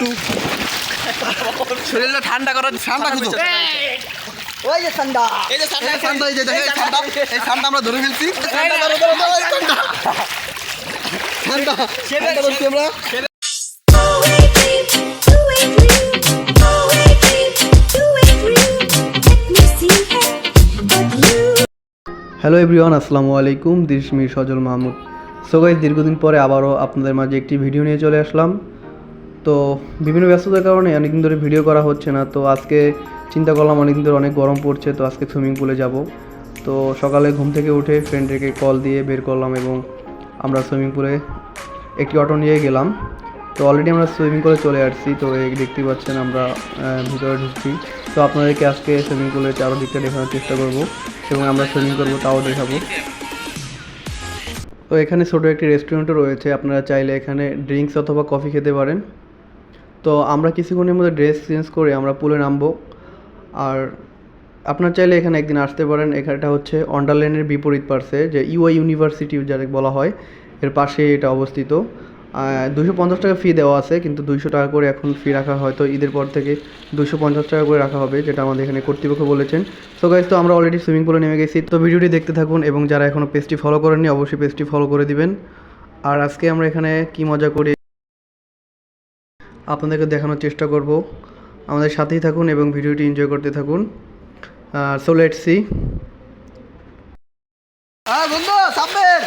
একটু। শরীরটা ঠান্ডা করার ঠান্ডা খুঁজো। ওই যে ঠান্ডা এই যে ঠান্ডা ঠান্ডা এই যে ঠান্ডা এই ঠান্ডা আমরা ধরে ফেলছি। ঠান্ডা ধরো ধরো ধরো এই ঠান্ডা ঠান্ডা ঠান্ডা ধরছি আমরা। হ্যালো এভরিওয়ান আসসালামু আলাইকুম। This Mir Sajal Mahmud. So guys দীর্ঘদিন পরে আবারও আপনাদের মাঝে একটি ভিডিও নিয়ে চলে আসলাম। তো বিভিন্ন ব্যস্ততার কারণে অনেকদিন ধরে ভিডিও করা হচ্ছে না, তো আজকে চিন্তা করলাম অনেকদিন ধরে অনেক গরম পড়ছে, তো আজকে সুইমিং পুলে যাব। তো সকালে ঘুম থেকে উঠে ফ্রেন্ডকে কল দিয়ে বের করলাম এবং আমরা সুইমিং পুলে একটি অটো নিয়ে গেলাম। তো অলরেডি আমরা সুইমিং করে চলে আসছি, তো এই দেখতেই পাচ্ছেন আমরা ভিতরে ঢুকছি। তো আপনাদেরকে আজকে সুইমিং পুলের চারোদিকটা দেখানোর চেষ্টা করব এবং আমরা সুইমিং করব, তাও দেখাবো। তো এখানে ছোটো একটি রেস্টুরেন্টও রয়েছে, আপনারা চাইলে এখানে ড্রিঙ্কস অথবা কফি খেতে পারেন। তো আমরা কিছুক্ষণের মধ্যে ড্রেস চেঞ্জ করে আমরা পুলে নামবো। আর আপনার চাইলে এখানে একদিন আসতে পারেন। এখানটা হচ্ছে অন্ডারল্যান্ডের বিপরীত পার্শ্বে, যে ইউআই ইউনিভার্সিটি যাকে বলা হয়, এর পাশে এটা অবস্থিত। দুশো পঞ্চাশ টাকা ফি দেওয়া আছে, কিন্তু দুইশো টাকা করে এখন ফি রাখা হয়তো ঈদের পর থেকে দুশো পঞ্চাশ টাকা করে রাখা হবে, যেটা আমাদের এখানে কর্তৃপক্ষ বলেছেন। সো গাইজ তো আমরা অলরেডি সুইমিং পুলে নেমে গেছি। তো ভিডিওটি দেখতে থাকুন এবং যারা এখনও পেজটি ফলো করেননি, অবশ্যই পেজটি ফলো করে দিবেন। আর আজকে আমরা এখানে কি মজা করি? আপনাদেরকে দেখানোর চেষ্টা করব। আমাদের সাথেই থাকুন এবং ভিডিওটি এনজয় করতে থাকুন। সো লেট সি হ্যাঁ বন্ধু সাব্বের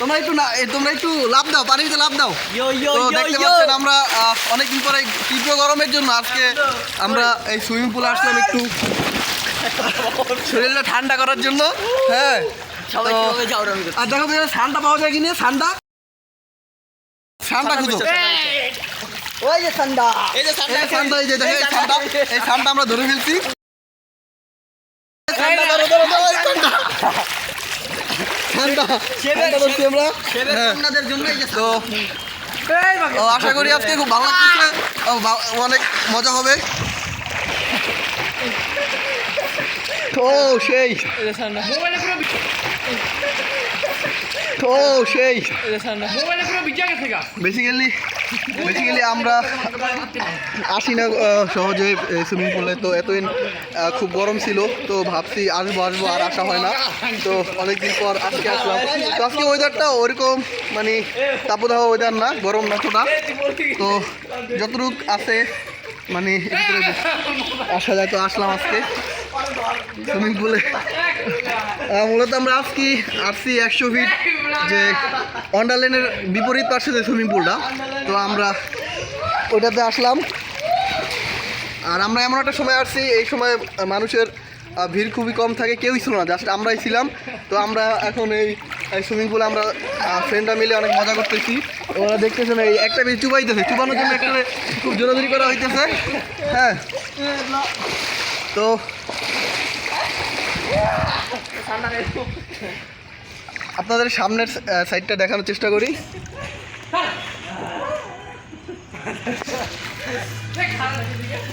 তোমরা একটু না তোমরা একটু লাভ দাও পানিতে লাভ দাও। ইয়ো ইয়ো তো দেখতে পাচ্ছেন আমরা অনেকদিন পরে তীব্র গরমের জন্য আজকে আমরা এই সুইমিং পুলে আসলাম একটু। শরীরটা ঠান্ডা করার জন্য। হ্যাঁ আর দেখো ঠান্ডা পাওয়া যায় কিনে? ঠান্ডা ঠান্ডা খুঁজো। ওই যে ঠান্ডা এই যে ঠান্ডা ঠান্ডা এই যে দেখো এই ঠান্ডা এই ঠান্ডা আমরা ধরে ফেলছি। ঠান্ডা ধরো ধরো ধরো এই ঠান্ডা ঠান্ডা ঠান্ডা ধরছি আমরা। হ্যাঁ। আপনাদের জন্য এই যে তো ও, আশা করি আজকে খুব ভালো ভা- অনেক মজা হবে। ও সেই। ও, সেই। বেসিক্যালি বেসিক্যালি আমরা আসি না সহজে সুইমিং পুলে তো এতদিন খুব গরম ছিল, তো ভাবছি আসব আসব, আর আসা হয় না। তো অনেকদিন পর আজকে আসলাম। তো আজকে ওয়েদারটা ওরকম মানে তাপদাহ ওয়েদার না, গরম না তো না। তো যতটুক আছে মানে আসা যায়। তো আসলাম আজকে। সুইমিং পুলে মূলত আমরা আজকে আসছি একশো ফিট যে অন্ডারল্যান্ডের বিপরীত পাশে যে সুইমিং পুলটা তো আমরা ওইটাতে আসলাম। আর আমরা এমন একটা সময় আসছি, এই সময় মানুষের ভিড় খুবই কম থাকে, কেউই ছিল না জাস্ট আমরাই ছিলাম। তো আমরা এখন এই সুইমিং পুলে আমরা ফ্রেন্ডরা মিলে অনেক মজা করতেছি। ওরা দেখতেছেন এই একটা বেশি চুবাইতেছে। চুবানোর জন্য একটা খুব জোরাজুরি করা হইতেছে। হ্যাঁ। তো আপনাদের সামনের সাইডটা দেখানোর চেষ্টা করি।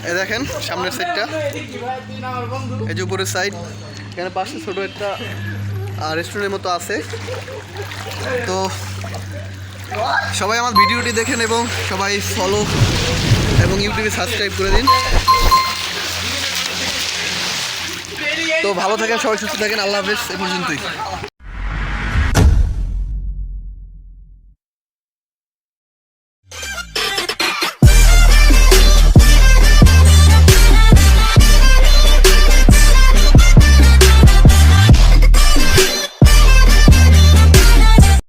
এই দেখেন, সামনের সাইডটা এই যে উপরের সাইড এখানে পাশে ছোট একটা রেস্টুরেন্টের মতো আছে। তো সবাই আমার ভিডিওটি দেখেন এবং সবাই ফলো এবং ইউটিউবে সাবস্ক্রাইব করে দিন। তো ভালো থাকেন সবাই সুস্থ থাকেন আল্লাহ হাফেজ এ পর্যন্তই।